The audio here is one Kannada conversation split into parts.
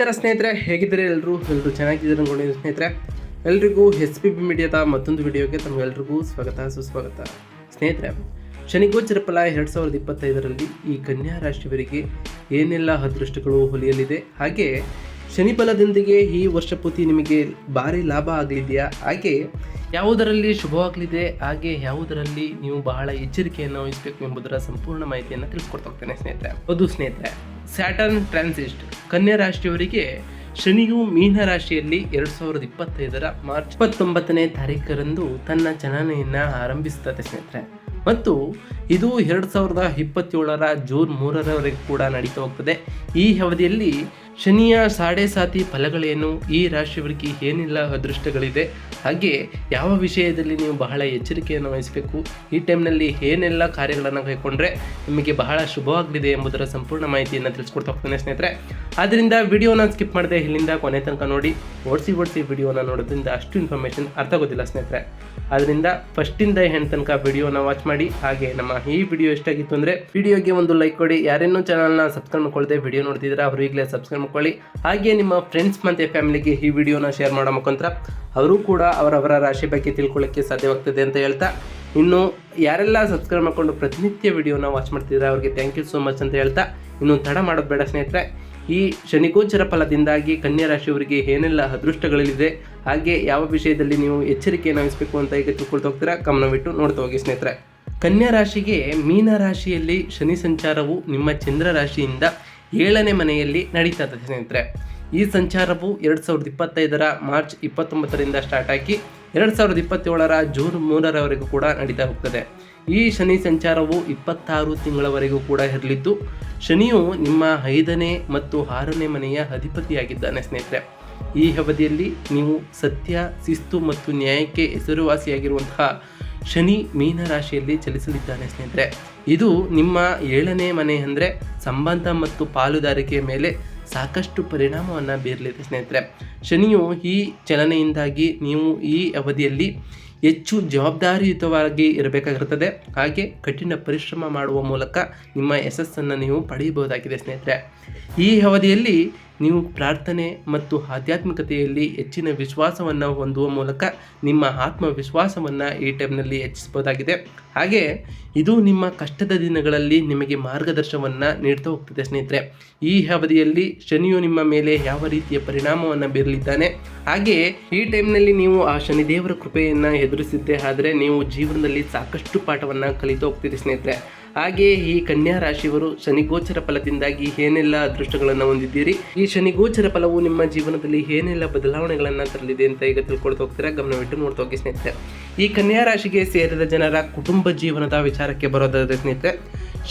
ನಮಸ್ಕಾರ ಸ್ನೇಹಿತರೆ, ಹೇಗಿದ್ದೀರಿ ಎಲ್ಲರೂ ಎಲ್ಲರೂ ಚೆನ್ನಾಗಿದ್ದೀರಿ ಅನ್ಕೊಂಡಿದ್ದೀನಿ ಸ್ನೇಹಿತರೆ? ಎಲ್ರಿಗೂ ಎಸ್ ಪಿ ಬಿ ಮೀಡಿಯಾದ ಮತ್ತೊಂದು ವಿಡಿಯೋಗೆ ತಮಗೆಲ್ರಿಗೂ ಸ್ವಾಗತ, ಸುಸ್ವಾಗತ. ಸ್ನೇಹಿತರೆ, ಶನಿಗೋಚರ ಫಲ ಎರಡು ಸಾವಿರದ ಇಪ್ಪತ್ತೈದರಲ್ಲಿ ಈ ಕನ್ಯಾ ರಾಶಿಯವರಿಗೆ ಏನೆಲ್ಲ ಅದೃಷ್ಟಗಳು ಹೊಲಿಯಲಿದೆ? ಹಾಗೆ ಶನಿ ಬಲದೊಂದಿಗೆ ಈ ವರ್ಷ ಪೂರ್ತಿ ನಿಮಗೆ ಭಾರಿ ಲಾಭ ಆಗಲಿದೆಯಾ? ಹಾಗೆ ಯಾವುದರಲ್ಲಿ ಶುಭವಾಗಲಿದೆ? ಹಾಗೆ ಯಾವುದರಲ್ಲಿ ನೀವು ಬಹಳ ಎಚ್ಚರಿಕೆಯನ್ನು ವಹಿಸಬೇಕು ಎಂಬುದರ ಸಂಪೂರ್ಣ ಮಾಹಿತಿಯನ್ನು ತಿಳಿಸ್ಕೊಡ್ತಾ ಹೋಗ್ತೇನೆ ಸ್ನೇಹಿತರೆ. ಹೌದು ಸ್ನೇಹಿತರೆ ಸ್ಯಾಟರ್ನ್ ಟ್ರಾನ್ಸಿಸ್ಟ್. ಕನ್ಯಾ ರಾಶಿಯವರಿಗೆ ಶನಿಯು ಮೀನ ರಾಶಿಯಲ್ಲಿ ಎರಡು ಸಾವಿರದ ಇಪ್ಪತ್ತೈದರ ಮಾರ್ಚ್ ಇಪ್ಪತ್ತೊಂಬತ್ತನೇ ತಾರೀಕರಂದು ತನ್ನ ಚಲನೆಯನ್ನು ಆರಂಭಿಸುತ್ತದೆ ಸ್ನೇಹಿತರೆ. ಮತ್ತು ಇದು ಎರಡು ಸಾವಿರದ ಇಪ್ಪತ್ತೇಳರ ಜೂನ್ ಮೂರರವರೆಗೆ ಕೂಡ ನಡೀತಾ ಹೋಗ್ತದೆ. ಈ ಅವಧಿಯಲ್ಲಿ ಶನಿಯ ಸಾಡೆ ಸಾತಿ ಫಲಗಳೇನು? ಈ ರಾಶಿಯವರಿಗೆ ಏನೆಲ್ಲ ಅದೃಷ್ಟಗಳಿದೆ. ಹಾಗೆ ಯಾವ ವಿಷಯದಲ್ಲಿ ನೀವು ಬಹಳ ಎಚ್ಚರಿಕೆಯನ್ನು ವಹಿಸಬೇಕು? ಈ ಟೈಮ್ನಲ್ಲಿ ಏನೆಲ್ಲ ಕಾರ್ಯಗಳನ್ನು ಕೈಕೊಂಡ್ರೆ ನಿಮಗೆ ಬಹಳ ಶುಭವಾಗಲಿದೆ ಎಂಬುದರ ಸಂಪೂರ್ಣ ಮಾಹಿತಿಯನ್ನು ತಿಳಿಸ್ಕೊಡ್ತಾ ಹೋಗ್ತೇನೆ ಸ್ನೇಹಿತರೆ. ಆದ್ದರಿಂದ ವಿಡಿಯೋನ ಸ್ಕಿಪ್ ಮಾಡದೆ ಇಲ್ಲಿಂದ ಕೊನೆ ತನಕ ನೋಡಿ. ಓಡಿಸಿ ಓಡಿಸಿ ವಿಡಿಯೋನ ನೋಡೋದ್ರಿಂದ ಅಷ್ಟು ಇನ್ಫಾರ್ಮೇಷನ್ ಅರ್ಥ ಆಗೋದಿಲ್ಲ ಸ್ನೇಹಿತರೆ. ಆದ್ದರಿಂದ ಫಸ್ಟಿಂದ ಹೆಣ್ ತನಕ ವಿಡಿಯೋನ ವಾಚ್ ಮಾಡಿ. ಹಾಗೆ ನಮ್ಮ ಈ ವಿಡಿಯೋ ಎಷ್ಟಾಗಿತ್ತು ಅಂದರೆ ವಿಡಿಯೋಗೆ ಒಂದು ಲೈಕ್ ಕೊಡಿ. ಯಾರೇನೂ ಚಾನಲ್ನ ಸಬ್ಸ್ಕ್ರೈಬ್ ಮಾಡ್ಕೊಳ್ಳದೆ ವಿಡಿಯೋ ನೋಡ್ತಿದ್ರೆ ಅವರು ಈಗಲೇ ಸಬ್ಸ್ಕ್ರೈಬ್ ಮಾಡ್ಕೊಳ್ಳಿ ಹಾಗೆ ನಿಮ್ಮ ಫ್ರೆಂಡ್ಸ್ ಮತ್ತು ಫ್ಯಾಮಿಲಿಗೆ ಈ ವಿಡಿಯೋನ ಶೇರ್ ಮಾಡೋ ಮುಖಾಂತರ ಅವರು ಕೂಡ ಅವರವರ ರಾಶಿ ಬಗ್ಗೆ ತಿಳ್ಕೊಳ್ಳೋಕ್ಕೆ ಸಾಧ್ಯವಾಗ್ತದೆ ಅಂತ ಹೇಳ್ತಾ. ಇನ್ನು ಯಾರೆಲ್ಲ ಸಬ್ಸ್ಕ್ರೈಬ್ ಮಾಡ್ಕೊಂಡು ಪ್ರತಿನಿತ್ಯ ವಿಡಿಯೋನ ವಾಚ್ ಮಾಡ್ತಿದ್ರೆ ಅವ್ರಿಗೆ ಥ್ಯಾಂಕ್ ಯು ಸೋ ಮಚ್ ಅಂತ ಹೇಳ್ತಾ. ಇನ್ನು ತಡ ಮಾಡೋದು ಬೇಡ ಸ್ನೇಹಿತರೆ. ಈ ಶನಿಗೋಚರ ಫಲದಿಂದಾಗಿ ಕನ್ಯಾ ರಾಶಿಯವರಿಗೆ ಏನೆಲ್ಲ ಅದೃಷ್ಟಗಳಿದೆ, ಹಾಗೆ ಯಾವ ವಿಷಯದಲ್ಲಿ ನೀವು ಎಚ್ಚರಿಕೆಯನ್ನು ವಹಿಸಬೇಕು ಅಂತ ಈಗ ತಿಳ್ಕೊಳ್ತಾ ಹೋಗ್ತೀರಾ ಗಮನವಿಟ್ಟು ನೋಡ್ತಾ ಹೋಗಿ ಸ್ನೇಹಿತರೆ. ಕನ್ಯಾ ರಾಶಿಗೆ ಮೀನ ರಾಶಿಯಲ್ಲಿ ಶನಿ ಸಂಚಾರವು ನಿಮ್ಮ ಚಂದ್ರ ರಾಶಿಯಿಂದ ಏಳನೇ ಮನೆಯಲ್ಲಿ ನಡೀತದೆ ಸ್ನೇಹಿತರೆ. ಈ ಸಂಚಾರವು ಎರಡು ಸಾವಿರದ ಇಪ್ಪತ್ತೈದರ ಮಾರ್ಚ್ ಇಪ್ಪತ್ತೊಂಬತ್ತರಿಂದ ಸ್ಟಾರ್ಟ್ ಆಗಿ ಎರಡು ಸಾವಿರದ ಇಪ್ಪತ್ತೇಳರ ಜೂನ್ ಮೂರರವರೆಗೂ ಕೂಡ ನಡೀತಾ ಹೋಗ್ತದೆ. ಈ ಶನಿ ಸಂಚಾರವು ಇಪ್ಪತ್ತಾರು ತಿಂಗಳವರೆಗೂ ಕೂಡ ಇರಲಿದ್ದು, ಶನಿಯು ನಿಮ್ಮ ಐದನೇ ಮತ್ತು ಆರನೇ ಮನೆಯ ಅಧಿಪತಿಯಾಗಿದ್ದಾನೆ ಸ್ನೇಹಿತರೆ. ಈ ಅವಧಿಯಲ್ಲಿ ನೀವು ಸತ್ಯ, ಶಿಸ್ತು ಮತ್ತು ನ್ಯಾಯಕ್ಕೆ ಹೆಸರುವಾಸಿಯಾಗಿರುವಂತಹ ಶನಿ ಮೀನ ರಾಶಿಯಲ್ಲಿ ಚಲಿಸಲಿದ್ದಾನೆ ಸ್ನೇಹಿತರೆ. ಇದು ನಿಮ್ಮ ಏಳನೇ ಮನೆ ಅಂದರೆ ಸಂಬಂಧ ಮತ್ತು ಪಾಲುದಾರಿಕೆಯ ಮೇಲೆ ಸಾಕಷ್ಟು ಪರಿಣಾಮವನ್ನು ಬೀರಲಿದೆ ಸ್ನೇಹಿತರೆ. ಶನಿಯು ಈ ಚಲನೆಯಿಂದಾಗಿ ನೀವು ಈ ಅವಧಿಯಲ್ಲಿ ಹೆಚ್ಚು ಜವಾಬ್ದಾರಿಯುತವಾಗಿ ಇರಬೇಕಾಗಿರುತ್ತದೆ ಹಾಗೆ ಕಠಿಣ ಪರಿಶ್ರಮ ಮಾಡುವ ಮೂಲಕ ನಿಮ್ಮ ಯಶಸ್ಸನ್ನು ನೀವು ಪಡೆಯಬಹುದಾಗಿದೆ ಸ್ನೇಹಿತರೆ. ಈ ಅವಧಿಯಲ್ಲಿ ನೀವು ಪ್ರಾರ್ಥನೆ ಮತ್ತು ಆಧ್ಯಾತ್ಮಿಕತೆಯಲ್ಲಿ ಹೆಚ್ಚಿನ ವಿಶ್ವಾಸವನ್ನು ಹೊಂದುವ ಮೂಲಕ ನಿಮ್ಮ ಆತ್ಮವಿಶ್ವಾಸವನ್ನು ಈ ಟೈಮ್ನಲ್ಲಿ ಹೆಚ್ಚಿಸಬಹುದಾಗಿದೆ. ಹಾಗೆ ಇದು ನಿಮ್ಮ ಕಷ್ಟದ ದಿನಗಳಲ್ಲಿ ನಿಮಗೆ ಮಾರ್ಗದರ್ಶನವನ್ನು ನೀಡ್ತಾ ಹೋಗ್ತದೆ ಸ್ನೇಹಿತರೆ. ಈ ಅವಧಿಯಲ್ಲಿ ಶನಿಯು ನಿಮ್ಮ ಮೇಲೆ ಯಾವ ರೀತಿಯ ಪರಿಣಾಮವನ್ನು ಬೀರಲಿದ್ದಾನೆ? ಹಾಗೆ ಈ ಟೈಮ್ನಲ್ಲಿ ನೀವು ಆ ಶನಿದೇವರ ಕೃಪೆಯನ್ನು ಎದುರಿಸಿದ್ದೆ ಆದರೆ ನೀವು ಜೀವನದಲ್ಲಿ ಸಾಕಷ್ಟು ಪಾಠವನ್ನು ಕಲಿತು ಹೋಗ್ತೀರಿ ಸ್ನೇಹಿತರೆ. ಹಾಗೆ ಈ ಕನ್ಯಾ ರಾಶಿಯವರು ಶನಿಗೋಚರ ಫಲದಿಂದಾಗಿ ಏನೆಲ್ಲ ಅದೃಷ್ಟಗಳನ್ನು ಹೊಂದಿದ್ದೀರಿ? ಈ ಶನಿಗೋಚರ ಫಲವು ನಿಮ್ಮ ಜೀವನದಲ್ಲಿ ಏನೆಲ್ಲ ಬದಲಾವಣೆಗಳನ್ನು ತರಲಿದೆ ಅಂತ ಈಗ ತಿಳ್ಕೊಳ್ತಾ ಹೋಗ್ತೀರಾ? ಗಮನವಿಟ್ಟು ನೋಡ್ತಾ ಹೋಗಿ ಸ್ನೇಹಿತರೆ. ಈ ಕನ್ಯಾ ರಾಶಿಗೆ ಸೇರಿದ ಜನರ ಕುಟುಂಬ ಜೀವನದ ವಿಚಾರಕ್ಕೆ ಬರೋದಾದ್ರೆ ಸ್ನೇಹಿತರೆ,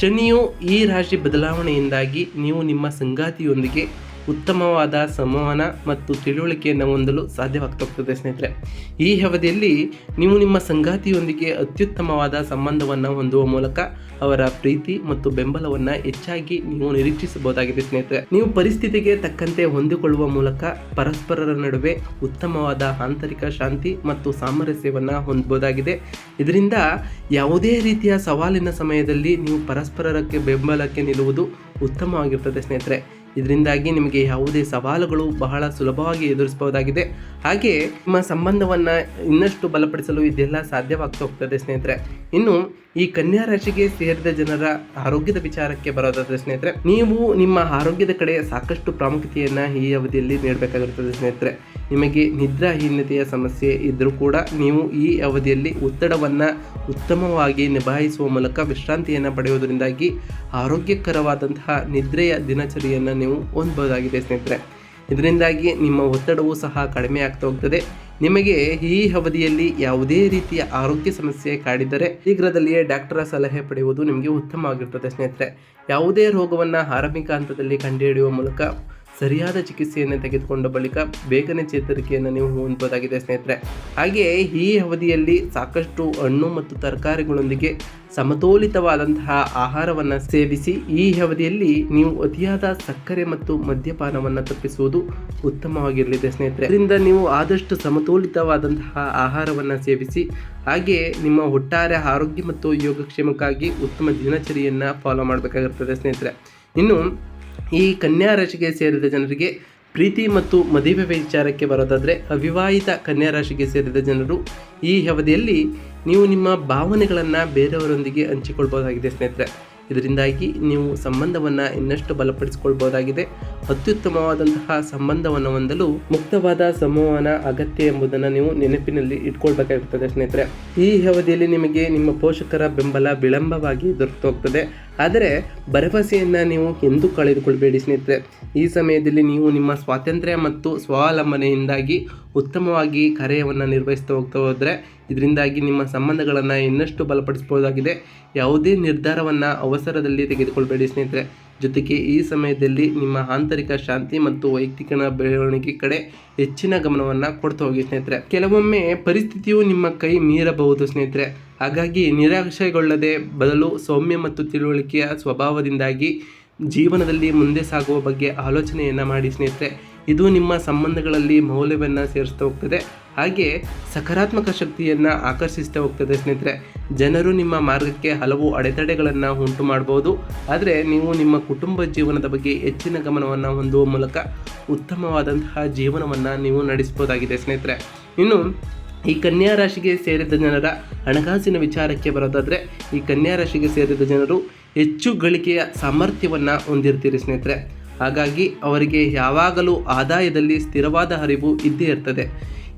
ಶನಿಯು ಈ ರಾಶಿ ಬದಲಾವಣೆಯಿಂದಾಗಿ ನೀವು ನಿಮ್ಮ ಸಂಗಾತಿಯೊಂದಿಗೆ ಉತ್ತಮವಾದ ಸಂವಹನ ಮತ್ತು ತಿಳುವಳಿಕೆಯನ್ನು ಹೊಂದಲು ಸಾಧ್ಯವಾಗ್ತಾ ಹೋಗ್ತದೆ ಸ್ನೇಹಿತರೆ. ಈ ಅವಧಿಯಲ್ಲಿ ನೀವು ನಿಮ್ಮ ಸಂಗಾತಿಯೊಂದಿಗೆ ಅತ್ಯುತ್ತಮವಾದ ಸಂಬಂಧವನ್ನು ಹೊಂದುವ ಮೂಲಕ ಅವರ ಪ್ರೀತಿ ಮತ್ತು ಬೆಂಬಲವನ್ನು ಹೆಚ್ಚಾಗಿ ನೀವು ನಿರೀಕ್ಷಿಸಬಹುದಾಗಿದೆ, ಸ್ನೇಹಿತರೆ. ನೀವು ಪರಿಸ್ಥಿತಿಗೆ ತಕ್ಕಂತೆ ಹೊಂದಿಕೊಳ್ಳುವ ಮೂಲಕ ಪರಸ್ಪರರ ನಡುವೆ ಉತ್ತಮವಾದ ಆಂತರಿಕ ಶಾಂತಿ ಮತ್ತು ಸಾಮರಸ್ಯವನ್ನು ಹೊಂದಬಹುದಾಗಿದೆ. ಇದರಿಂದ ಯಾವುದೇ ರೀತಿಯ ಸವಾಲಿನ ಸಮಯದಲ್ಲಿ ನೀವು ಪರಸ್ಪರಕ್ಕೆ ಬೆಂಬಲಕ್ಕೆ ನಿಲ್ಲುವುದು ಉತ್ತಮವಾಗಿರ್ತದೆ, ಸ್ನೇಹಿತರೆ. ಇದರಿಂದಾಗಿ ನಿಮಗೆ ಯಾವುದೇ ಸವಾಲುಗಳು ಬಹಳ ಸುಲಭವಾಗಿ ಎದುರಿಸಬಹುದಾಗಿದೆ. ಹಾಗೆ ನಿಮ್ಮ ಸಂಬಂಧವನ್ನು ಇನ್ನಷ್ಟು ಬಲಪಡಿಸಲು ಇದೆಲ್ಲ ಸಾಧ್ಯವಾಗ್ತಾ ಹೋಗ್ತದೆ ಸ್ನೇಹಿತರೆ. ಇನ್ನು ಈ ಕನ್ಯಾ ರಾಶಿಗೆ ಸೇರಿದ ಜನರ ಆರೋಗ್ಯದ ವಿಚಾರಕ್ಕೆ ಬರೋದಾದ್ರೆ ಸ್ನೇಹಿತರೆ, ನೀವು ನಿಮ್ಮ ಆರೋಗ್ಯದ ಕಡೆ ಸಾಕಷ್ಟು ಪ್ರಾಮುಖ್ಯತೆಯನ್ನು ಈ ಅವಧಿಯಲ್ಲಿ ನೀಡಬೇಕಾಗಿರುತ್ತದೆ ಸ್ನೇಹಿತರೆ. ನಿಮಗೆ ನಿದ್ರಾಹೀನತೆಯ ಸಮಸ್ಯೆ ಇದ್ದರೂ ಕೂಡ ನೀವು ಈ ಅವಧಿಯಲ್ಲಿ ಒತ್ತಡವನ್ನು ಉತ್ತಮವಾಗಿ ನಿಭಾಯಿಸುವ ಮೂಲಕ ವಿಶ್ರಾಂತಿಯನ್ನು ಪಡೆಯುವುದರಿಂದಾಗಿ ಆರೋಗ್ಯಕರವಾದಂತಹ ನಿದ್ರೆಯ ದಿನಚರಿಯನ್ನು ನೀವು ಹೊಂದಬಹುದಾಗಿದೆ ಸ್ನೇಹಿತರೆ. ಇದರಿಂದಾಗಿ ನಿಮ್ಮ ಒತ್ತಡವೂ ಸಹ ಕಡಿಮೆ ಆಗ್ತಾ ಹೋಗ್ತದೆ. ನಿಮಗೆ ಈ ಅವಧಿಯಲ್ಲಿ ಯಾವುದೇ ರೀತಿಯ ಆರೋಗ್ಯ ಸಮಸ್ಯೆ ಕಾಡಿದರೆ ಶೀಘ್ರದಲ್ಲಿಯೇ ಡಾಕ್ಟರ ಸಲಹೆ ಪಡೆಯುವುದು ನಿಮಗೆ ಉತ್ತಮವಾಗಿರ್ತದೆ ಸ್ನೇಹಿತರೆ. ಯಾವುದೇ ರೋಗವನ್ನು ಆರಂಭಿಕ ಹಂತದಲ್ಲಿ ಕಂಡುಹಿಡಿಯುವ ಮೂಲಕ ಸರಿಯಾದ ಚಿಕಿತ್ಸೆಯನ್ನು ತೆಗೆದುಕೊಂಡ ಬಳಿಕ ಬೇಗನೆ ಚೇತರಿಕೆಯನ್ನು ನೀವು ಹೊಂದಬಹುದಾಗಿದೆ, ಸ್ನೇಹಿತರೆ. ಹಾಗೆ ಈ ಅವಧಿಯಲ್ಲಿ ಸಾಕಷ್ಟು ಹಣ್ಣು ಮತ್ತು ತರಕಾರಿಗಳೊಂದಿಗೆ ಸಮತೋಲಿತವಾದಂತಹ ಆಹಾರವನ್ನು ಸೇವಿಸಿ, ಈ ಅವಧಿಯಲ್ಲಿ ನೀವು ಅತಿಯಾದ ಸಕ್ಕರೆ ಮತ್ತು ಮದ್ಯಪಾನವನ್ನು ತಪ್ಪಿಸುವುದು ಉತ್ತಮವಾಗಿರಲಿದೆ, ಸ್ನೇಹಿತರೆ. ಇದರಿಂದ ನೀವು ಆದಷ್ಟು ಸಮತೋಲಿತವಾದಂತಹ ಆಹಾರವನ್ನು ಸೇವಿಸಿ, ಹಾಗೆ ನಿಮ್ಮ ಒಟ್ಟಾರೆ ಆರೋಗ್ಯ ಮತ್ತು ಯೋಗಕ್ಷೇಮಕ್ಕಾಗಿ ಉತ್ತಮ ದಿನಚರಿಯನ್ನು ಫಾಲೋ ಮಾಡಬೇಕಾಗಿರ್ತದೆ, ಸ್ನೇಹಿತರೆ. ಇನ್ನು ಈ ಕನ್ಯಾ ರಾಶಿಗೆ ಸೇರಿದ ಜನರಿಗೆ ಪ್ರೀತಿ ಮತ್ತು ಮದುವೆ ವಿಚಾರಕ್ಕೆ ಬರೋದಾದರೆ ಅವಿವಾಹಿತ ಕನ್ಯಾ ರಾಶಿಗೆ ಸೇರಿದ ಜನರು ಈ ಅವಧಿಯಲ್ಲಿ ನೀವು ನಿಮ್ಮ ಭಾವನೆಗಳನ್ನು ಬೇರೆಯವರೊಂದಿಗೆ ಹಂಚಿಕೊಳ್ಬೋದಾಗಿದೆ ಸ್ನೇಹಿತರೆ. ಇದರಿಂದಾಗಿ ನೀವು ಸಂಬಂಧವನ್ನು ಇನ್ನಷ್ಟು ಬಲಪಡಿಸಿಕೊಳ್ಬೋದಾಗಿದೆ ಅತ್ಯುತ್ತಮವಾದಂತಹ ಸಂಬಂಧವನ್ನು ಹೊಂದಲು ಮುಕ್ತವಾದ ಸಂವಹನ ಅಗತ್ಯ ಎಂಬುದನ್ನು ನೀವು ನೆನಪಿನಲ್ಲಿ ಇಟ್ಕೊಳ್ಬೇಕಾಗುತ್ತದೆ ಸ್ನೇಹಿತರೆ. ಈ ಅವಧಿಯಲ್ಲಿ ನಿಮಗೆ ನಿಮ್ಮ ಪೋಷಕರ ಬೆಂಬಲ ವಿಳಂಬವಾಗಿ ದೊರೆತು ಹೋಗ್ತದೆ ಆದರೆ ಭರವಸೆಯನ್ನು ನೀವು ಎಂದೂ ಕಳೆದುಕೊಳ್ಬೇಡಿ ಸ್ನೇಹಿತರೆ. ಈ ಸಮಯದಲ್ಲಿ ನೀವು ನಿಮ್ಮ ಸ್ವಾತಂತ್ರ್ಯ ಮತ್ತು ಸ್ವಾವಲಂಬನೆಯಿಂದಾಗಿ ಉತ್ತಮವಾಗಿ ಕಾರ್ಯವನ್ನು ನಿರ್ವಹಿಸ್ತಾ ಹೋಗ್ತಾ ಹೋದರೆ ಇದರಿಂದಾಗಿ ನಿಮ್ಮ ಸಂಬಂಧಗಳನ್ನು ಇನ್ನಷ್ಟು ಬಲಪಡಿಸ್ಬೋದಾಗಿದೆ ಯಾವುದೇ ನಿರ್ಧಾರವನ್ನು ಅವಸರದಲ್ಲಿ ತೆಗೆದುಕೊಳ್ಬೇಡಿ ಸ್ನೇಹಿತರೆ. ಜೊತೆಗೆ ಈ ಸಮಯದಲ್ಲಿ ನಿಮ್ಮ ಆಂತರಿಕ ಶಾಂತಿ ಮತ್ತು ವೈಯಕ್ತಿಕ ಬೆಳವಣಿಗೆ ಕಡೆ ಹೆಚ್ಚಿನ ಗಮನವನ್ನು ಕೊಡ್ತಾ ಹೋಗಿ ಸ್ನೇಹಿತರೆ. ಕೆಲವೊಮ್ಮೆ ಪರಿಸ್ಥಿತಿಯು ನಿಮ್ಮ ಕೈ ಮೀರಬಹುದು ಸ್ನೇಹಿತರೆ. ಹಾಗಾಗಿ ನಿರಾಶೆಗೊಳ್ಳದೆ ಬದಲು ಸೌಮ್ಯ ಮತ್ತು ತಿಳುವಳಿಕೆಯ ಸ್ವಭಾವದಿಂದಾಗಿ ಜೀವನದಲ್ಲಿ ಮುಂದೆ ಸಾಗುವ ಬಗ್ಗೆ ಆಲೋಚನೆಯನ್ನು ಮಾಡಿ ಸ್ನೇಹಿತರೆ. ಇದು ನಿಮ್ಮ ಸಂಬಂಧಗಳಲ್ಲಿ ಮೌಲ್ಯವನ್ನು ಸೇರಿಸ್ತಾ ಹೋಗ್ತದೆ. ಹಾಗೆ ಸಕಾರಾತ್ಮಕ ಶಕ್ತಿಯನ್ನು ಆಕರ್ಷಿಸ್ತಾ ಹೋಗ್ತದೆ ಸ್ನೇಹಿತರೆ. ಜನರು ನಿಮ್ಮ ಮಾರ್ಗಕ್ಕೆ ಹಲವು ಅಡೆತಡೆಗಳನ್ನು ಉಂಟು ಮಾಡ್ಬೋದು. ಆದರೆ ನೀವು ನಿಮ್ಮ ಕುಟುಂಬ ಜೀವನದ ಬಗ್ಗೆ ಹೆಚ್ಚಿನ ಗಮನವನ್ನು ಹೊಂದುವ ಮೂಲಕ ಉತ್ತಮವಾದಂತಹ ಜೀವನವನ್ನು ನೀವು ನಡೆಸ್ಬೋದಾಗಿದೆ ಸ್ನೇಹಿತರೆ. ಇನ್ನು ಈ ಕನ್ಯಾ ರಾಶಿಗೆ ಸೇರಿದ ಜನರ ಹಣಕಾಸಿನ ವಿಚಾರಕ್ಕೆ ಬರೋದಾದರೆ, ಈ ಕನ್ಯಾ ರಾಶಿಗೆ ಸೇರಿದ ಜನರು ಹೆಚ್ಚು ಗಳಿಕೆಯ ಸಾಮರ್ಥ್ಯವನ್ನು ಹೊಂದಿರ್ತೀರಿ ಸ್ನೇಹಿತರೆ. ಹಾಗಾಗಿ ಅವರಿಗೆ ಯಾವಾಗಲೂ ಆದಾಯದಲ್ಲಿ ಸ್ಥಿರವಾದ ಹರಿವು ಇದ್ದೇ ಇರ್ತದೆ.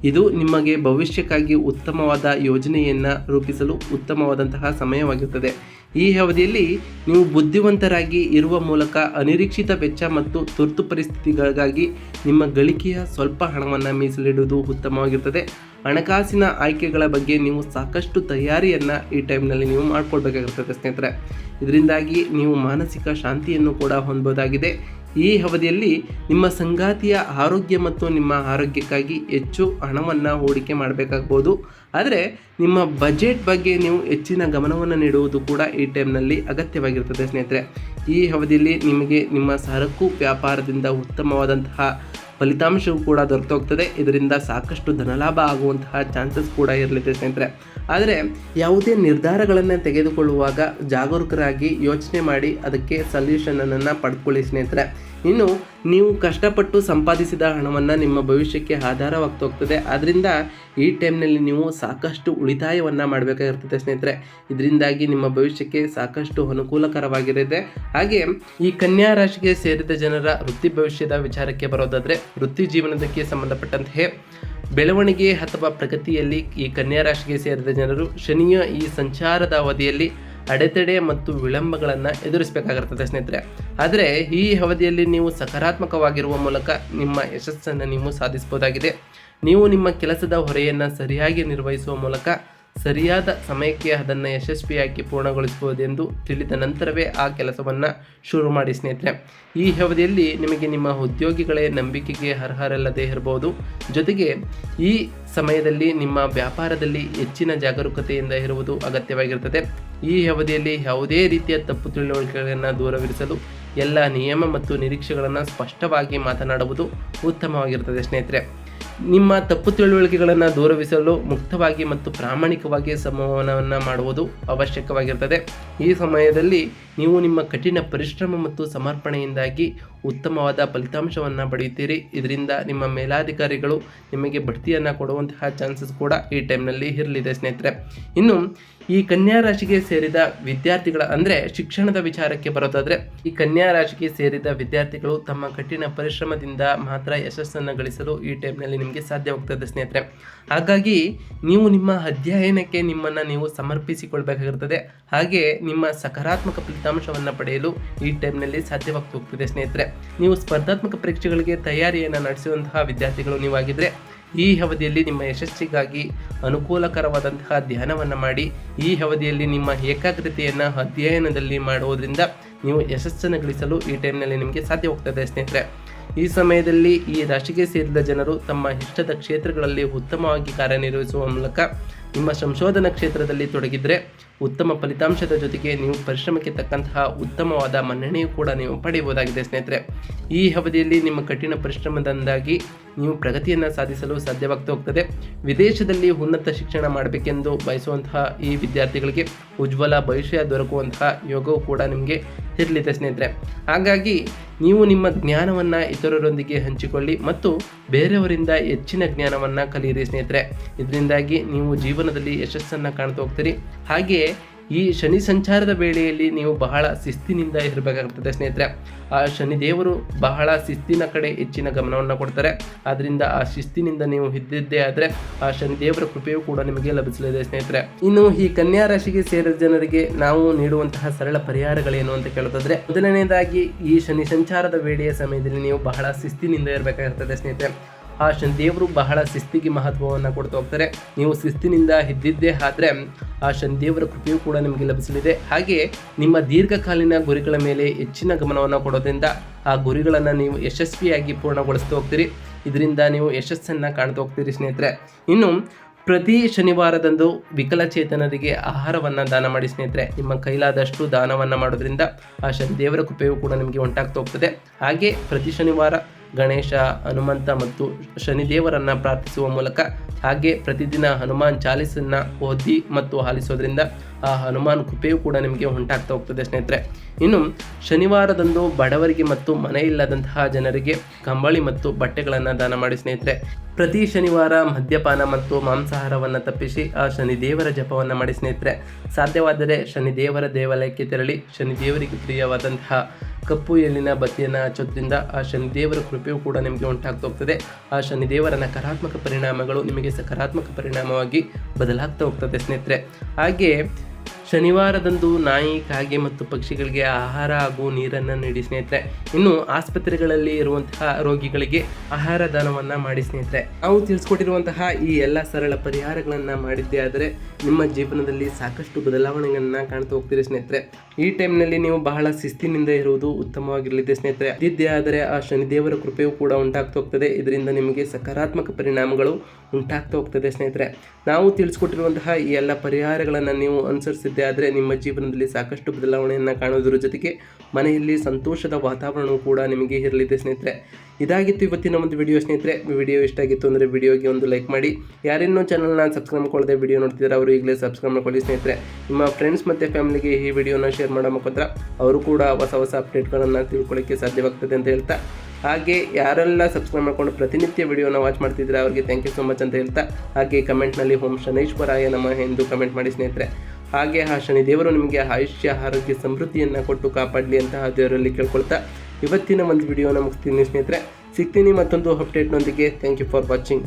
ಇದು ನಿಮಗೆ ಭವಿಷ್ಯಕ್ಕಾಗಿ ಉತ್ತಮವಾದ ಯೋಜನೆಯನ್ನು ರೂಪಿಸಲು ಉತ್ತಮವಾದಂತಹ ಸಮಯವಾಗಿರುತ್ತದೆ ಈ ಅವಧಿಯಲ್ಲಿ ನೀವು ಬುದ್ಧಿವಂತರಾಗಿ ಇರುವ ಮೂಲಕ ಅನಿರೀಕ್ಷಿತ ವೆಚ್ಚ ಮತ್ತು ತುರ್ತು ಪರಿಸ್ಥಿತಿಗಳಿಗಾಗಿ ನಿಮ್ಮ ಗಳಿಕೆಯ ಸ್ವಲ್ಪ ಹಣವನ್ನು ಮೀಸಲಿಡುವುದು ಉತ್ತಮವಾಗಿರ್ತದೆ. ಹಣಕಾಸಿನ ಆಯ್ಕೆಗಳ ಬಗ್ಗೆ ನೀವು ಸಾಕಷ್ಟು ತಯಾರಿಯನ್ನು ಈ ಟೈಮ್ನಲ್ಲಿ ನೀವು ಮಾಡ್ಕೊಳ್ಬೇಕಾಗಿರ್ತದೆ ಸ್ನೇಹಿತರೆ. ಇದರಿಂದಾಗಿ ನೀವು ಮಾನಸಿಕ ಶಾಂತಿಯನ್ನು ಕೂಡ ಹೊಂದಬಹುದಾಗಿದೆ. ಈ ಅವಧಿಯಲ್ಲಿ ನಿಮ್ಮ ಸಂಗಾತಿಯ ಆರೋಗ್ಯ ಮತ್ತು ನಿಮ್ಮ ಆರೋಗ್ಯಕ್ಕಾಗಿ ಹೆಚ್ಚು ಹಣವನ್ನು ಹೂಡಿಕೆ ಮಾಡಬೇಕಾಗ್ಬೋದು. ಆದರೆ ನಿಮ್ಮ ಬಜೆಟ್ ಬಗ್ಗೆ ನೀವು ಹೆಚ್ಚಿನ ಗಮನವನ್ನು ನೀಡುವುದು ಕೂಡ ಈ ಟೈಮ್ನಲ್ಲಿ ಅಗತ್ಯವಾಗಿರ್ತದೆ ಸ್ನೇಹಿತರೆ. ಈ ಅವಧಿಯಲ್ಲಿ ನಿಮಗೆ ನಿಮ್ಮ ಸರಕು ವ್ಯಾಪಾರದಿಂದ ಉತ್ತಮವಾದಂತಹ ಫಲಿತಾಂಶವೂ ಕೂಡ ದೊರೆತೋಗ್ತದೆ. ಇದರಿಂದ ಸಾಕಷ್ಟು ಧನಲಾಭ ಆಗುವಂತಹ ಚಾನ್ಸಸ್ ಕೂಡ ಇರಲಿದೆ ಸ್ನೇಹಿತರೆ. ಆದರೆ ಯಾವುದೇ ನಿರ್ಧಾರಗಳನ್ನು ತೆಗೆದುಕೊಳ್ಳುವಾಗ ಜಾಗರೂಕರಾಗಿ ಯೋಚನೆ ಮಾಡಿ ಅದಕ್ಕೆ ಸಲ್ಯೂಷನನ್ನು ಪಡ್ಕೊಳ್ಳಿ ಸ್ನೇಹಿತರೆ. ಇನ್ನು ನೀವು ಕಷ್ಟಪಟ್ಟು ಸಂಪಾದಿಸಿದ ಹಣವನ್ನು ನಿಮ್ಮ ಭವಿಷ್ಯಕ್ಕೆ ಆಧಾರವಾಗ್ತೋಗ್ತದೆ. ಆದ್ದರಿಂದ ಈ ಟೈಮ್ನಲ್ಲಿ ನೀವು ಸಾಕಷ್ಟು ಉಳಿತಾಯವನ್ನು ಮಾಡಬೇಕಾಗಿರ್ತದೆ ಸ್ನೇಹಿತರೆ. ಇದರಿಂದಾಗಿ ನಿಮ್ಮ ಭವಿಷ್ಯಕ್ಕೆ ಸಾಕಷ್ಟು ಅನುಕೂಲಕರವಾಗಿರುತ್ತೆ. ಹಾಗೆ ಈ ಕನ್ಯಾ ರಾಶಿಗೆ ಸೇರಿದ ಜನರ ವೃತ್ತಿ ಭವಿಷ್ಯದ ವಿಚಾರಕ್ಕೆ ಬರೋದಾದರೆ ವೃತ್ತಿ ಜೀವನದಕ್ಕೆ ಸಂಬಂಧಪಟ್ಟಂತೆ ಬೆಳವಣಿಗೆ ಅಥವಾ ಪ್ರಗತಿಯಲ್ಲಿ ಈ ಕನ್ಯಾ ರಾಶಿಗೆ ಸೇರಿದ ಜನರು ಶನಿಯ ಈ ಸಂಚಾರದ ಅವಧಿಯಲ್ಲಿ ಅಡೆತಡೆ ಮತ್ತು ವಿಳಂಬಗಳನ್ನು ಎದುರಿಸಬೇಕಾಗಿರ್ತದೆ ಸ್ನೇಹಿತರೆ. ಆದರೆ ಈ ಅವಧಿಯಲ್ಲಿ ನೀವು ಸಕಾರಾತ್ಮಕವಾಗಿರುವ ಮೂಲಕ ನಿಮ್ಮ ಯಶಸ್ಸನ್ನು ನೀವು ಸಾಧಿಸಬಹುದಾಗಿದೆ. ನೀವು ನಿಮ್ಮ ಕೆಲಸದ ಹೊರೆಯನ್ನು ಸರಿಯಾಗಿ ನಿರ್ವಹಿಸುವ ಮೂಲಕ ಸರಿಯಾದ ಸಮಯಕ್ಕೆ ಅದನ್ನು ಯಶಸ್ವಿಯಾಗಿ ಪೂರ್ಣಗೊಳಿಸಬಹುದೆಂದು ತಿಳಿದ ನಂತರವೇ ಆ ಕೆಲಸವನ್ನು ಶುರು ಮಾಡಿ ಸ್ನೇಹಿತರೆ. ಈ ಅವಧಿಯಲ್ಲಿ ನಿಮಗೆ ನಿಮ್ಮ ಉದ್ಯೋಗಿಗಳೇ ನಂಬಿಕೆಗೆ ಅರ್ಹರಲ್ಲದೆ ಇರಬಹುದು. ಜೊತೆಗೆ ಈ ಸಮಯದಲ್ಲಿ ನಿಮ್ಮ ವ್ಯಾಪಾರದಲ್ಲಿ ಹೆಚ್ಚಿನ ಜಾಗರೂಕತೆಯಿಂದ ಇರುವುದು ಅಗತ್ಯವಾಗಿರುತ್ತದೆ. ಈ ಅವಧಿಯಲ್ಲಿ ಯಾವುದೇ ರೀತಿಯ ತಪ್ಪು ತಿಳುವಳಿಕೆಗಳನ್ನು ದೂರವಿರಿಸಲು ಎಲ್ಲ ನಿಯಮ ಮತ್ತು ನಿರೀಕ್ಷೆಗಳನ್ನು ಸ್ಪಷ್ಟವಾಗಿ ಮಾತನಾಡುವುದು ಉತ್ತಮವಾಗಿರುತ್ತದೆ ಸ್ನೇಹಿತರೆ. ನಿಮ್ಮ ತಪ್ಪು ತಿಳುವಳಿಕೆಗಳನ್ನು ದೂರವಿಸಲು ಮುಕ್ತವಾಗಿ ಮತ್ತು ಪ್ರಾಮಾಣಿಕವಾಗಿ ಸಂವಹನವನ್ನು ಮಾಡುವುದು ಅವಶ್ಯಕವಾಗಿರುತ್ತದೆ ಈ ಸಮಯದಲ್ಲಿ ನೀವು ನಿಮ್ಮ ಕಠಿಣ ಪರಿಶ್ರಮ ಮತ್ತು ಸಮರ್ಪಣೆಯಿಂದಾಗಿ ಉತ್ತಮವಾದ ಫಲಿತಾಂಶವನ್ನು ಪಡೆಯುತ್ತೀರಿ. ಇದರಿಂದ ನಿಮ್ಮ ಮೇಲಾಧಿಕಾರಿಗಳು ನಿಮಗೆ ಬಡ್ತಿಯನ್ನು ಕೊಡುವಂತಹ ಚಾನ್ಸಸ್ ಕೂಡ ಈ ಟೈಮ್ನಲ್ಲಿ ಇರಲಿದೆ ಸ್ನೇಹಿತರೆ. ಇನ್ನು ಈ ಕನ್ಯಾ ರಾಶಿಗೆ ಸೇರಿದ ವಿದ್ಯಾರ್ಥಿಗಳ ಅಂದರೆ ಶಿಕ್ಷಣದ ವಿಚಾರಕ್ಕೆ ಬರೋದಾದರೆ, ಈ ಕನ್ಯಾ ರಾಶಿಗೆ ಸೇರಿದ ವಿದ್ಯಾರ್ಥಿಗಳು ತಮ್ಮ ಕಠಿಣ ಪರಿಶ್ರಮದಿಂದ ಮಾತ್ರ ಯಶಸ್ಸನ್ನು ಗಳಿಸಲು ಈ ಟೈಮ್ನಲ್ಲಿ ನಿಮಗೆ ಸಾಧ್ಯವಾಗ್ತದೆ ಸ್ನೇಹಿತರೆ. ಹಾಗಾಗಿ ನೀವು ನಿಮ್ಮ ಅಧ್ಯಯನಕ್ಕೆ ನಿಮ್ಮನ್ನು ನೀವು ಸಮರ್ಪಿಸಿಕೊಳ್ಬೇಕಾಗಿರ್ತದೆ. ಹಾಗೆ ನಿಮ್ಮ ಸಕಾರಾತ್ಮಕ ಫಲಿತಾಂಶವನ್ನು ಪಡೆಯಲು ಈ ಟೈಮ್ನಲ್ಲಿ ಸಾಧ್ಯವಾಗ್ತಾ ಹೋಗ್ತದೆ ಸ್ನೇಹಿತರೆ. ನೀವು ಸ್ಪರ್ಧಾತ್ಮಕ ಪರೀಕ್ಷೆಗಳಿಗೆ ತಯಾರಿಯನ್ನು ನಡೆಸುವಂತಹ ವಿದ್ಯಾರ್ಥಿಗಳು ನೀವಾಗಿದ್ದರೆ ಈ ಅವಧಿಯಲ್ಲಿ ನಿಮ್ಮ ಯಶಸ್ಸಿಗಾಗಿ ಅನುಕೂಲಕರವಾದಂತಹ ಧ್ಯಾನವನ್ನು ಮಾಡಿ, ಈ ಅವಧಿಯಲ್ಲಿ ನಿಮ್ಮ ಏಕಾಗ್ರತೆಯನ್ನು ಅಧ್ಯಯನದಲ್ಲಿ ಮಾಡುವುದರಿಂದ ನೀವು ಯಶಸ್ಸನ್ನು ಗಳಿಸಲು ಈ ಟೈಮ್ನಲ್ಲಿ ನಿಮಗೆ ಸಾಧ್ಯವಾಗ್ತದೆ ಸ್ನೇಹಿತರೆ. ಈ ಸಮಯದಲ್ಲಿ ಈ ರಾಶಿಗೆ ಸೇರಿದ ಜನರು ತಮ್ಮ ಇಷ್ಟದ ಕ್ಷೇತ್ರಗಳಲ್ಲಿ ಉತ್ತಮವಾಗಿ ಕಾರ್ಯನಿರ್ವಹಿಸುವ ಮೂಲಕ ನಿಮ್ಮ ಸಂಶೋಧನಾ ಕ್ಷೇತ್ರದಲ್ಲಿ ತೊಡಗಿದರೆ ಉತ್ತಮ ಫಲಿತಾಂಶದ ಜೊತೆಗೆ ನೀವು ಪರಿಶ್ರಮಕ್ಕೆ ತಕ್ಕಂತಹ ಉತ್ತಮವಾದ ಮನ್ನಣೆಯೂ ಕೂಡ ನೀವು ಪಡೆಯಬಹುದಾಗಿದೆ, ಸ್ನೇಹಿತರೆ. ಈ ಅವಧಿಯಲ್ಲಿ ನಿಮ್ಮ ಕಠಿಣ ಪರಿಶ್ರಮದಿಂದಾಗಿ ನೀವು ಪ್ರಗತಿಯನ್ನು ಸಾಧಿಸಲು ಸಾಧ್ಯವಾಗ್ತಾ ಹೋಗ್ತದೆ. ವಿದೇಶದಲ್ಲಿ ಉನ್ನತ ಶಿಕ್ಷಣ ಮಾಡಬೇಕೆಂದು ಬಯಸುವಂತಹ ಈ ವಿದ್ಯಾರ್ಥಿಗಳಿಗೆ ಉಜ್ವಲ ಭವಿಷ್ಯ ದೊರಕುವಂತಹ ಯೋಗವು ಕೂಡ ನಿಮಗೆ ಇರಲಿದೆ ಸ್ನೇಹಿತರೆ. ಹಾಗಾಗಿ ನೀವು ನಿಮ್ಮ ಜ್ಞಾನವನ್ನು ಇತರರೊಂದಿಗೆ ಹಂಚಿಕೊಳ್ಳಿ ಮತ್ತು ಬೇರೆಯವರಿಂದ ಹೆಚ್ಚಿನ ಜ್ಞಾನವನ್ನು ಕಲಿಯಿರಿ ಸ್ನೇಹಿತರೆ. ಇದರಿಂದಾಗಿ ನೀವು ಜೀವನದಲ್ಲಿ ಯಶಸ್ಸನ್ನು ಕಾಣ್ತಾ ಹೋಗ್ತೀರಿ. ಹಾಗೆಯೇ ಈ ಶನಿ ಸಂಚಾರದ ವೇಳೆಯಲ್ಲಿ ನೀವು ಬಹಳ ಶಿಸ್ತಿನಿಂದ ಇರಬೇಕಾಗ್ತದೆ ಸ್ನೇಹಿತರೆ. ಆ ಶನಿದೇವರು ಬಹಳ ಶಿಸ್ತಿನ ಕಡೆ ಹೆಚ್ಚಿನ ಗಮನವನ್ನು ಕೊಡ್ತಾರೆ. ಆದ್ದರಿಂದ ಆ ಶಿಸ್ತಿನಿಂದ ನೀವು ಇದ್ದಿದ್ದೇ ಆದರೆ ಆ ಶನಿದೇವರ ಕೃಪೆಯೂ ಕೂಡ ನಿಮಗೆ ಲಭಿಸಲಿದೆ ಸ್ನೇಹಿತರೆ. ಇನ್ನು ಈ ಕನ್ಯಾ ರಾಶಿಗೆ ಸೇರಿದ ಜನರಿಗೆ ನಾವು ನೀಡುವಂತಹ ಸರಳ ಪರಿಹಾರಗಳೇನು ಅಂತ ಕೇಳೋದಾದ್ರೆ ಮೊದಲನೇದಾಗಿ ಈ ಶನಿ ಸಂಚಾರದ ವೇಳೆಯ ಸಮಯದಲ್ಲಿ ನೀವು ಬಹಳ ಶಿಸ್ತಿನಿಂದ ಇರಬೇಕಾಗುತ್ತದೆ ಸ್ನೇಹಿತರೆ. ಆ ಶನಿ ದೇವರು ಬಹಳ ಶಿಸ್ತಿಗೆ ಮಹತ್ವವನ್ನು ಕೊಡ್ತಾ ಹೋಗ್ತಾರೆ. ನೀವು ಶಿಸ್ತಿನಿಂದ ಇದ್ದಿದ್ದೇ ಆದರೆ ಆ ಶನಿ ದೇವರ ಕೃಪೆಯೂ ಕೂಡ ನಿಮಗೆ ಲಭಿಸಲಿದೆ. ಹಾಗೆ ನಿಮ್ಮ ದೀರ್ಘಕಾಲೀನ ಗುರಿಗಳ ಮೇಲೆ ಹೆಚ್ಚಿನ ಗಮನವನ್ನು ಕೊಡೋದ್ರಿಂದ ಆ ಗುರಿಗಳನ್ನು ನೀವು ಯಶಸ್ವಿಯಾಗಿ ಪೂರ್ಣಗೊಳಿಸ್ತಾ ಹೋಗ್ತೀರಿ. ಇದರಿಂದ ನೀವು ಯಶಸ್ಸನ್ನು ಕಾಣ್ತಾ ಹೋಗ್ತೀರಿ ಸ್ನೇಹಿತರೆ. ಇನ್ನು ಪ್ರತಿ ಶನಿವಾರದಂದು ವಿಕಲಚೇತನರಿಗೆ ಆಹಾರವನ್ನು ದಾನ ಮಾಡಿ ಸ್ನೇಹಿತರೆ. ನಿಮ್ಮ ಕೈಲಾದಷ್ಟು ದಾನವನ್ನು ಮಾಡೋದ್ರಿಂದ ಆ ಶನಿ ದೇವರ ಕೃಪೆಯೂ ಕೂಡ ನಿಮಗೆ ಉಂಟಾಗ್ತಾ ಹೋಗ್ತದೆ. ಹಾಗೆ ಪ್ರತಿ ಶನಿವಾರ ಗಣೇಶ, ಹನುಮಂತ ಮತ್ತು ಶನಿದೇವರನ್ನು ಪ್ರಾರ್ಥಿಸುವ ಮೂಲಕ ಹಾಗೆ ಪ್ರತಿದಿನ ಹನುಮಾನ್ ಚಾಲಿಸನ್ನು ಓದಿ ಮತ್ತು ಆಲಿಸೋದ್ರಿಂದ ಆ ಹನುಮಾನ್ ಕೃಪೆಯೂ ಕೂಡ ನಿಮಗೆ ಉಂಟಾಗ್ತಾ ಹೋಗ್ತದೆ ಸ್ನೇಹಿತರೆ. ಇನ್ನು ಶನಿವಾರದಂದು ಬಡವರಿಗೆ ಮತ್ತು ಮನೆ ಇಲ್ಲದಂತಹ ಜನರಿಗೆ ಕಂಬಳಿ ಮತ್ತು ಬಟ್ಟೆಗಳನ್ನು ದಾನ ಮಾಡಿ ಸ್ನೇಹಿತರೆ. ಪ್ರತಿ ಶನಿವಾರ ಮದ್ಯಪಾನ ಮತ್ತು ಮಾಂಸಾಹಾರವನ್ನು ತಪ್ಪಿಸಿ ಆ ಶನಿದೇವರ ಜಪವನ್ನು ಮಾಡಿ ಸ್ನೇಹಿತರೆ. ಸಾಧ್ಯವಾದರೆ ಶನಿದೇವರ ದೇವಾಲಯಕ್ಕೆ ತೆರಳಿ ಶನಿದೇವರಿಗೆ ಪ್ರಿಯವಾದಂತಹ ಕಪ್ಪು ಎಲ್ಲಿನ ಬತ್ತಿಯನ್ನು ಹಚ್ಚೋದ್ರಿಂದ ಆ ಶನಿದೇವರ ಕೃಪೆಯೂ ಕೂಡ ನಿಮಗೆ ಉಂಟಾಗ್ತಾ ಹೋಗ್ತದೆ. ಆ ಶನಿದೇವರ ನಕಾರಾತ್ಮಕ ಪರಿಣಾಮಗಳು ನಿಮಗೆ ಸಕಾರಾತ್ಮಕ ಪರಿಣಾಮವಾಗಿ ಬದಲಾಗ್ತಾ ಹೋಗ್ತದೆ ಸ್ನೇಹಿತರೆ. ಹಾಗೆ ಶನಿವಾರದಂದು ನಾಯಿ, ಕಾಗೆ ಮತ್ತು ಪಕ್ಷಿಗಳಿಗೆ ಆಹಾರ ಹಾಗೂ ನೀರನ್ನು ನೀಡಿ ಸ್ನೇಹಿತರೆ. ಇನ್ನು ಆಸ್ಪತ್ರೆಗಳಲ್ಲಿ ಇರುವಂತಹ ರೋಗಿಗಳಿಗೆ ಆಹಾರ ದಾನವನ್ನು ಮಾಡಿ ಸ್ನೇಹಿತರೆ. ನಾವು ತಿಳಿಸ್ಕೊಟ್ಟಿರುವಂತಹ ಈ ಎಲ್ಲ ಸರಳ ಪರಿಹಾರಗಳನ್ನು ಮಾಡಿದ್ದೇ ಆದರೆ ನಿಮ್ಮ ಜೀವನದಲ್ಲಿ ಸಾಕಷ್ಟು ಬದಲಾವಣೆಗಳನ್ನು ಕಾಣ್ತಾ ಹೋಗ್ತೀರಿ ಸ್ನೇಹಿತರೆ. ಈ ಟೈಮ್ನಲ್ಲಿ ನೀವು ಬಹಳ ಶಿಸ್ತಿನಿಂದ ಇರುವುದು ಉತ್ತಮವಾಗಿರಲಿದೆ ಸ್ನೇಹಿತರೆ. ಇದ್ದೇ ಆದರೆ ಆ ಶನಿದೇವರ ಕೃಪೆಯೂ ಕೂಡ ಉಂಟಾಗ್ತಾ ಹೋಗ್ತದೆ. ಇದರಿಂದ ನಿಮಗೆ ಸಕಾರಾತ್ಮಕ ಪರಿಣಾಮಗಳು ಉಂಟಾಗ್ತಾ ಹೋಗ್ತದೆ ಸ್ನೇಹಿತರೆ. ನಾವು ತಿಳಿಸ್ಕೊಟ್ಟಿರುವಂತಹ ಈ ಎಲ್ಲ ಪರಿಹಾರಗಳನ್ನು ನೀವು ಅನುಸರಿಸಿದ್ದೇ ಆದರೆ ನಿಮ್ಮ ಜೀವನದಲ್ಲಿ ಸಾಕಷ್ಟು ಬದಲಾವಣೆಯನ್ನು ಕಾಣುವುದರ ಜೊತೆಗೆ ಮನೆಯಲ್ಲಿ ಸಂತೋಷದ ವಾತಾವರಣವು ಕೂಡ ನಿಮಗೆ ಇರಲಿದೆ ಸ್ನೇಹಿತರೆ. ಇದಾಗಿತ್ತು ಇವತ್ತಿನ ಒಂದು ವಿಡಿಯೋ ಸ್ನೇಹಿತರೆ. ವಿಡಿಯೋ ಇಷ್ಟ ಆಗಿತ್ತು ಅಂದರೆ ವಿಡಿಯೋಗೆ ಒಂದು ಲೈಕ್ ಮಾಡಿ. ಯಾರಿನ್ನೂ ಚಾನಲ್ನ ಸಬ್ಸ್ಕ್ರೈಬ್ ಮಾಡ್ಕೊಳ್ಳದೆ ವಿಡಿಯೋ ನೋಡ್ತಿದ್ದಾರೆ ಅವರು ಈಗಲೇ ಸಬ್ಸ್ಕ್ರೈಬ್ ಮಾಡ್ಕೊಳ್ಳಿ ಸ್ನೇಹಿತರೆ. ನಿಮ್ಮ ಫ್ರೆಂಡ್ಸ್ ಮತ್ತು ಫ್ಯಾಮಿಲಿಗೆ ಈ ವಿಡಿಯೋನ ಶೇರ್ ಮಾಡೋ ಮುಖಾಂತರ ಅವರು ಕೂಡ ಹೊಸ ಹೊಸ ಅಪ್ಡೇಟ್ಗಳನ್ನು ತಿಳ್ಕೊಳ್ಳೋಕ್ಕೆ ಸಾಧ್ಯವಾಗ್ತದೆ ಅಂತ ಹೇಳ್ತಾ. ಹಾಗೆ ಯಾರೆಲ್ಲ ಸಬ್ಸ್ಕ್ರೈಬ್ ಮಾಡ್ಕೊಂಡು ಪ್ರತಿನಿತ್ಯ ವಿಡಿಯೋನ ವಾಚ್ ಮಾಡ್ತಿದ್ರೆ ಅವರಿಗೆ ಥ್ಯಾಂಕ್ ಯು ಸೊ ಮಚ್ ಅಂತ ಹೇಳ್ತಾ. ಹಾಗೆ ಕಮೆಂಟ್ನಲ್ಲಿ ಓಂ ಶನೇಶ್ವರಾಯ ನಮ್ಮ ಎಂದು ಕಮೆಂಟ್ ಮಾಡಿ ಸ್ನೇಹಿತರೆ. ಹಾಗೆ ಆ ಶನಿ ದೇವರು ನಿಮಗೆ ಆಯುಷ್ಯ, ಆರೋಗ್ಯ, ಸಮೃದ್ಧಿಯನ್ನು ಕೊಟ್ಟು ಕಾಪಾಡಲಿ ಅಂತ ದೇವರಲ್ಲಿ ಕೇಳ್ಕೊಳ್ತಾ ಇವತ್ತಿನ ಒಂದು ವಿಡಿಯೋನ ಮುಗಿಸ್ತೀನಿ ಸ್ನೇಹಿತರೆ. ಸಿಗ್ತೀನಿ ಮತ್ತೊಂದು ಅಪ್ಡೇಟ್ನೊಂದಿಗೆ ಥ್ಯಾಂಕ್ ಯು ಫಾರ್ ವಾಚಿಂಗ್